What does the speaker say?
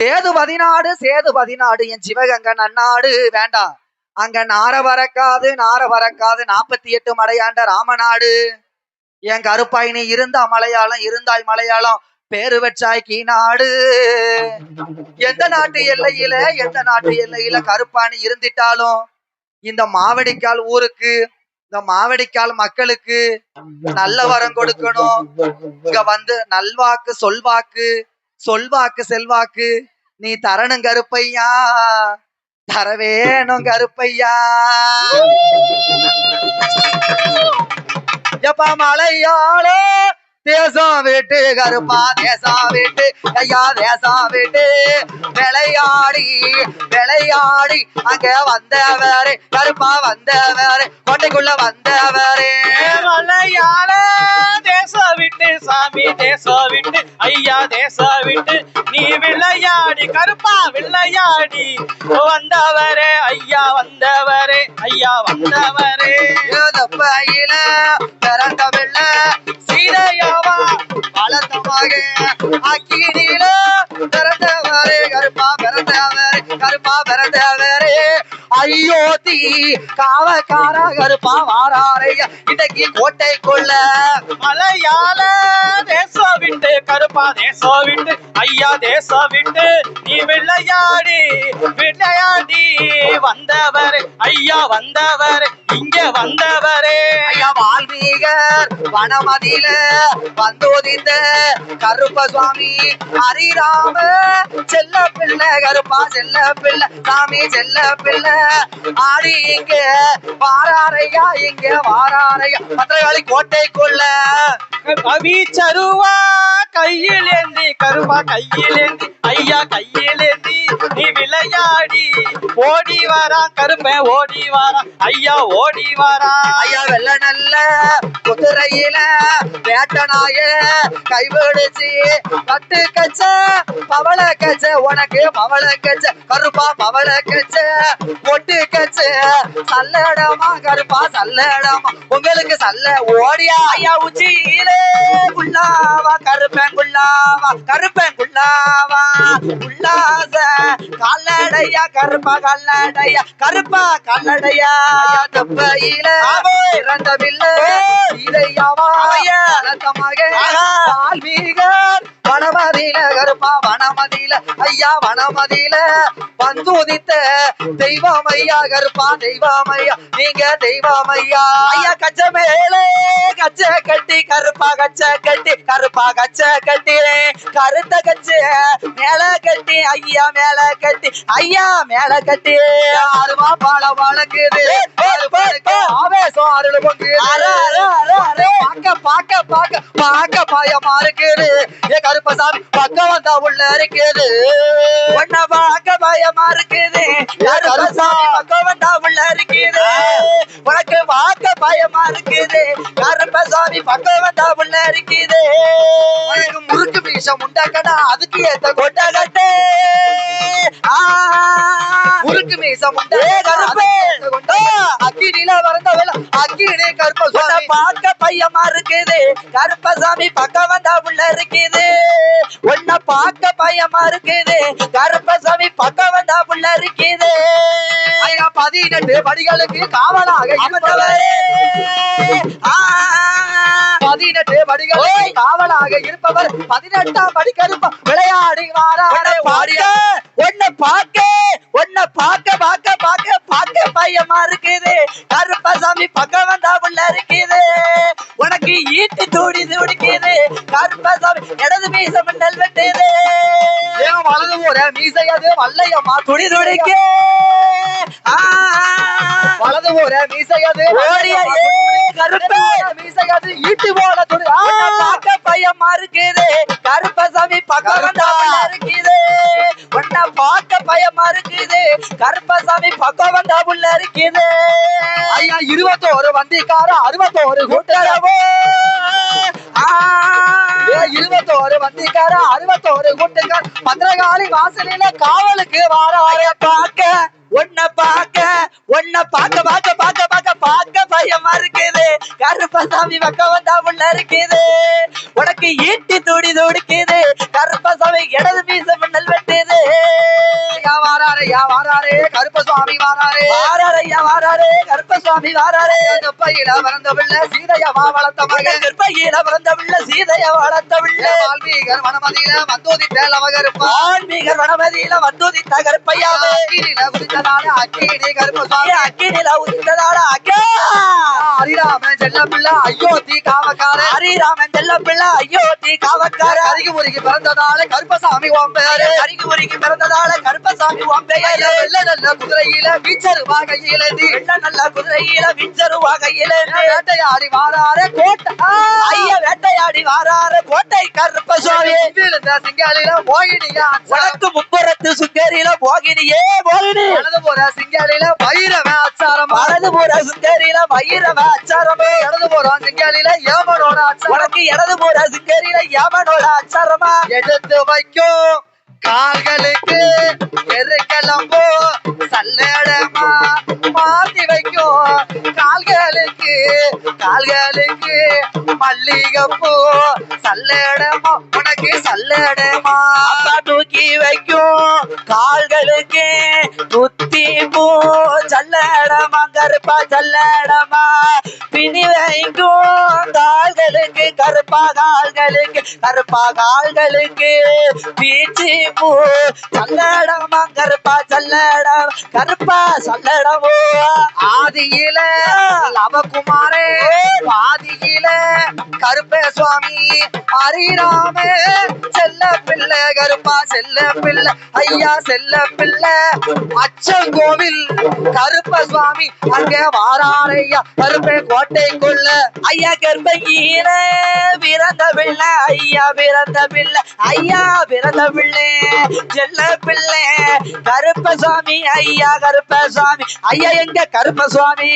சேது பதினாடு சேது பதினாடு என் சிவகங்க நன்னாடு. வேண்டாம் அங்க நார வரக்காது நார வரக்காது. நாற்பத்தி எட்டு மலையாண்ட ராமநாடு. என் கருப்பாயினி இருந்தா மலையாளம் இருந்தாய் மலையாளம். பேரு வச்சாய் கீநாடு. எந்த நாட்டு எல்லையில எந்த நாட்டு எல்லையில கருப்பாணி இருந்திட்டாலும் இந்த மாவடிக்கால் ஊருக்கு இந்த மாவடிக்கால் மக்களுக்கு நல்ல வரம் கொடுக்கணும். இங்க வந்து நல்வாக்கு சொல்வாக்கு சொல்வாக்கு செல்வாக்கு. நீ தரணும் கருப்பையா? தர வேணும் கருப்பையா? எப்ப மலையாளோ? தேசம் விட்டு கருப்பா தேசம் விட்டு ஐயா தேசம் விட்டு. விளையாடி விளையாடி அங்க வந்தவரே கருப்பா வந்தவரே கோட்டைக்குள்ள வந்தவரே. மலையாள சாமி தேசம் விட்டு ஐயா தேசம் விட்டு நீ விளையாடி கருப்பா விளையாடி. வந்தவரே ஐயா வந்தவரே ஐயா வந்தவரே. பிறந்தவரே கருப்பா பிறந்தவரே ஐயோ தீ. காவக்கார கருப்பா வாராரையா இன்னைக்கு கோட்டைக்குள்ள மலையாள தேசம் விட்டு கருப்பா தேசம் விட்டு ஐயா தேசம் விட்டு நீ விளையாடி விளையாடி வந்தவர் ஐயா வந்தவர். இங்க வந்தவரே. ஐயா வால்மீகர் வனமதியில வந்தோதிந்த கருப்ப சுவாமி ஹரிராம செல்ல பிள்ளை கருப்பா செல்ல பிள்ளை சாமி செல்ல பிள்ளை. ஆடி இங்க வாராரையா இங்க வாராரையா. பத்திரகாளி கோட்டைக்குள்ள. கவிச்சருவா கையில் ஏந்தி கருவா கையில் ஏந்தி. ஐயா கையில் ஓடி வாரா கருப்பன் ஓடி வாரா ஐயா ஓடி வாரா ஐயா வெள்ள நல்ல குதிரையில வேட்டனாய கைவிடுச்சு கட்டு கச்சா பவள கச்ச உனக்கு பவள கச்ச கருப்பா பவள கச்ச பொட்டு கச்ச சல்லடமா கருப்பா சல்லடமா. உங்களுக்கு சல்ல ஓடியா? ஐயா உச்சியிலே குள்ளாவா கருப்பன் குள்ளாவா கருப்பன் குள்ளாவா உல்லாச கல்லடையா கருப்பா கல்லடையா கருப்பா கல்லடையா. தப்பையில இறந்தவில்லை. இதையாவா? வளர்த்தமாக வால்மீகர் வனமதியில கருப்பா வனமதியில ஐயா வனமதியில. வந்து உதித்த தெய்வம் ஐயா கருப்பா தெய்வம் ஐயா நீங்க தெய்வம் ஐயா ஐயா கச்ச மேலே கச்ச கட்டி கருப்பா கச்ச கட்டி கருப்பா கச்ச கட்டி. கருத்த கச்ச மேல கட்டி ஐயா மேல கட்டி ஐயா மேல கட்டி. அருவா பால வழங்குது. ஆவேசம் அருள் பொங்கு பாக்க பாக்க பாக்க பாக்க பயமா இருக்குது ஏ கருப்பசாமி பக்கம் வந்தா உள்ள இருக்குது ஒன்ன பாக்க பயமா இருக்குது கருப்பசாமி பக்கம் வந்தா உள்ள இருக்குது உனக்கு பார்க்க பயமா இருக்குது கருப்பசாமி பக்கம் வந்தா உள்ள இருக்குது உனக்கு முறுக்கு மீசம் உண்டாக்கடா அதுக்கு ஏத்த கொண்ட கட்டு முறுக்கு மீசம் உண்டா அக்கினில வரந்தவள அக்கினி கருப்ப சுவாமி பார்க்க பையமா இருக்குது. கருப்பசாமி பக்கம் வந்தா உள்ள இருக்குது. உன்னை பார்க்க பயமா இருக்குது. கருப்பசாமி பக்கம் வந்தா உள்ள இருக்குது. ஐயா பதினெட்டு படிகளுக்கு காவலாக இருந்தவரே பதினெட்டு படிகளுக்கு காவலாக இருப்பவர். பதினெட்டாம் படி கருப்ப விளையாடி வாராரே ஓடிய உன்னை பார்க்க உன்னை பார்க்க பார்க்க பார்க்க பார்க்க பயமா இருக்குது. கருப்பசாமி பக்கம் வந்தா உள்ள இருக்குது. உனக்கு ஈட்டி தூடி துடிக்குது. கருப்பசாமி இடது மீச மண்டல் வெட்டுது. ஏன் வலது போற? மீசை அது? வல்லையம்மா துடி துடிக்கு. ஆ, வலது போற? மீசை அது? ஓடிய கருப்பு. மீசை அது? ஈட்டு போல துடி. பயமா இருக்குது கருப்பசாமி பக்கம் இருக்குது. உன்னை பார்க்க பயமா இருக்குது. கருப்பசாமி பக்கம் வந்தா உள்ள இருக்குது. ஐயா இருபத்தோரு வண்டிக்கார அறுபத்தோரு கூட்டரவோ இருபத்தோரு வண்டிக்கார அறுபத்தோரு கூட்டுக்கார பத்திரகாளி வாசலில காவலுக்கு வாராய பார்க்க. உன்னை பார்க்க உன்னை பார்க்க பார்க்க பார்க்க பார்க்க பார்க்க பயமா இருக்குது கருப்பசாமி பக்கம் வந்தா உள்ள இருக்குது உனக்கு ஈட்டி துடி துடிக்குது. கருப்பசாமி இடது மீச மின்னல் வெட்டுது. ஐயா வாராரே ஐயா வாராரே கருப்பசாமி வாராரே. வாராரையா வாராரே கருப்பசாமி வாராரே. பையில பிறந்த பிள்ளை சீதையமா வளர்த்த மகன் கற்பையில பிறந்த பிள்ளை சீதைய வளர்த்த பிள்ளை. வால்மீகர் வனமதியில வந்தோதி தேலவகருப்பா வனமதியில வந்துதித்த கருப்பையாவே குதித்ததால அக்கினி அக்கினில உதித்ததால அக்கா ஹரிராமன் செல்ல பிள்ளை அயோத்தி காமக்கார ஹரிராமன் செல்ல பிள்ளை அயோத்தி காவக்கார அருகி பிறந்ததால கருப்பசாமி ஓம் பேரு அருகி உருகி பிறந்ததால கருப்பசாமி உன் பெயரு. வெள்ள நல்ல குதிரையில வீச்சரு வாகையில வெள்ள நல்ல குதிரையில விஞ்சரு வகையில வேட்டையாடி வாராரே கோட்டை. ஐயா வேட்டையாடி வாரார கோட்டை கருப்பசாமி. சிங்காலில மோகினியா உனக்கு முப்புறத்து சுந்தரியில போகினியே போகினி வலது போற சிங்காலில வைரவ அச்சாரம். வலது புற சுந்தரியில வைரவ அச்சாரமே. இடது போறான் சிங்காலில ஏமனோட அச்சாரம். உனக்கு இடது புற சுந்தரியில யமனோட அச்சாரமா? எடுத்து வைக்கும். கால்களுக்கு எருக்கலம்போ சல்லடமா கால்களுக்கு கால்களுக்கு மல்லிகைப்பூ சல்லடமா உனக்கு சல்லடமா தூக்கி வைக்கும். கால்களுக்கு புத்தி பூ சல்லடமா கருப்பா சல்லடமா பிணி வைக்கும். கால்களுக்கு கருப்பா கால்களுக்கு கருப்பா கால்களுக்கு பீச்சி பூ சல்லடமா கருப்பா சல்லடம் கருப்பா சல்லடமோ. ஆதியில லவகுமாரே மாறே. பாதியில கருப்பே சுவாமி ஹரிராமே செல்ல பிள்ளை கருப்பா செல்ல பிள்ளை ஐயா செல்ல பிள்ளை. அச்சன் கோவில் கருப்ப சுவாமி. அங்கே வாராரையா கருப்பே கோட்டைக்குள்ள. ஐயா கர்ப்பகீர பிறந்த பிள்ளை ஐயா பிறந்த பிள்ளை ஐயா பிறந்த பிள்ளை. செல்ல பிள்ளை கருப்ப சுவாமி ஐயா கருப்ப சுவாமி. ஐயா எங்க கருப்ப கருப்பசாமி